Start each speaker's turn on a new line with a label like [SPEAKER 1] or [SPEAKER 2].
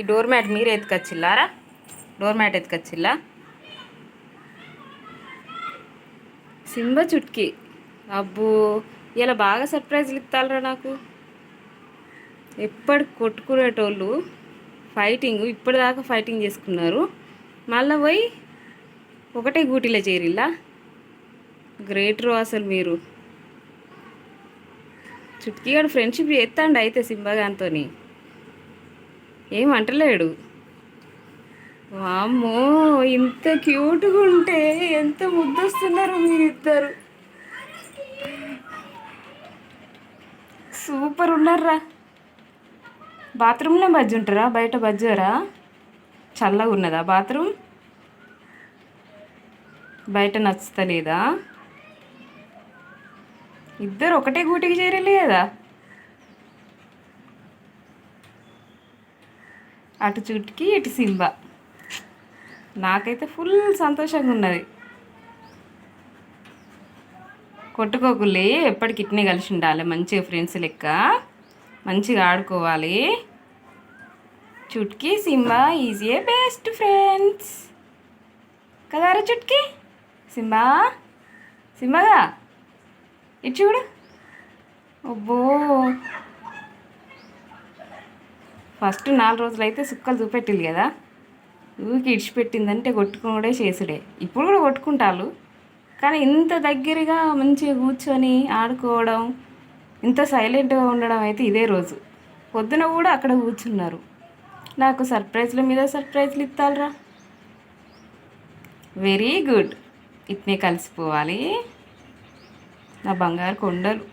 [SPEAKER 1] ఈ door mat మీరే ఎత్తుకొచ్చిల్లారా? Door mat ఎత్తుకొచ్చిల్లా? సింబ Chutki. అబ్బో ఇలా బాగా సర్ప్రైజ్లు ఇస్తారా నాకు. ఎప్పటి కొట్టుకునేటోళ్ళు ఫైటింగ్ ఇప్పటిదాకా ఫైటింగ్ చేసుకున్నారు. మళ్ళీ పోయి ఒకటే గూటిలో చేరిల్లా? గ్రేట్ రో అసలు మీరు. చుట్కీగాడు ఫ్రెండ్షిప్ చేస్తాండి అయితే సింబగాంతో ఏం అంటలేడు. వామ్మో ఇంత క్యూట్గా ఉంటే ఎంత ముద్దొస్తున్నారు మీరిద్దరు. సూపర్ ఉన్నారా బాత్రూంలో బజ్జి ఉంటారా బయట బజ్జారా చల్లగా ఉన్నదా బాత్రూమ్? బయట నచ్చుతలేదా? ఇద్దరు ఒకటే గూటికి చేరలే అటు చుట్టుకి ఇటు సింబ. నాకైతే ఫుల్ సంతోషంగా ఉన్నది. కొట్టుకోకులే ఎప్పటికి ఇట్నే కలిసి ఉండాలి. మంచిగా ఫ్రెండ్స్ లెక్క మంచిగా ఆడుకోవాలి. Chutki Simba easy best friends కదారా Chutki Simba? సింబగా? ఇటు చూడు. అబ్బో. ఫస్ట్ నాలుగు రోజులు అయితే సుక్కలు చూపెట్టిల్లు కదా. ఊరికి ఇడిచిపెట్టిందంటే కొట్టుకునే చేసుడే. ఇప్పుడు కూడా కొట్టుకుంటారు కానీ ఇంత దగ్గరగా మంచిగా కూర్చొని ఆడుకోవడం ఇంత సైలెంట్గా ఉండడం అయితే ఇదే రోజు. పొద్దున కూడా అక్కడ కూర్చున్నారు. నాకు సర్ప్రైజ్ల మీద సర్ప్రైజ్లు ఇస్తారా వెరీ గుడ్. ఇట్నే కలిసిపోవాలి. నా బంగారు కొండలు.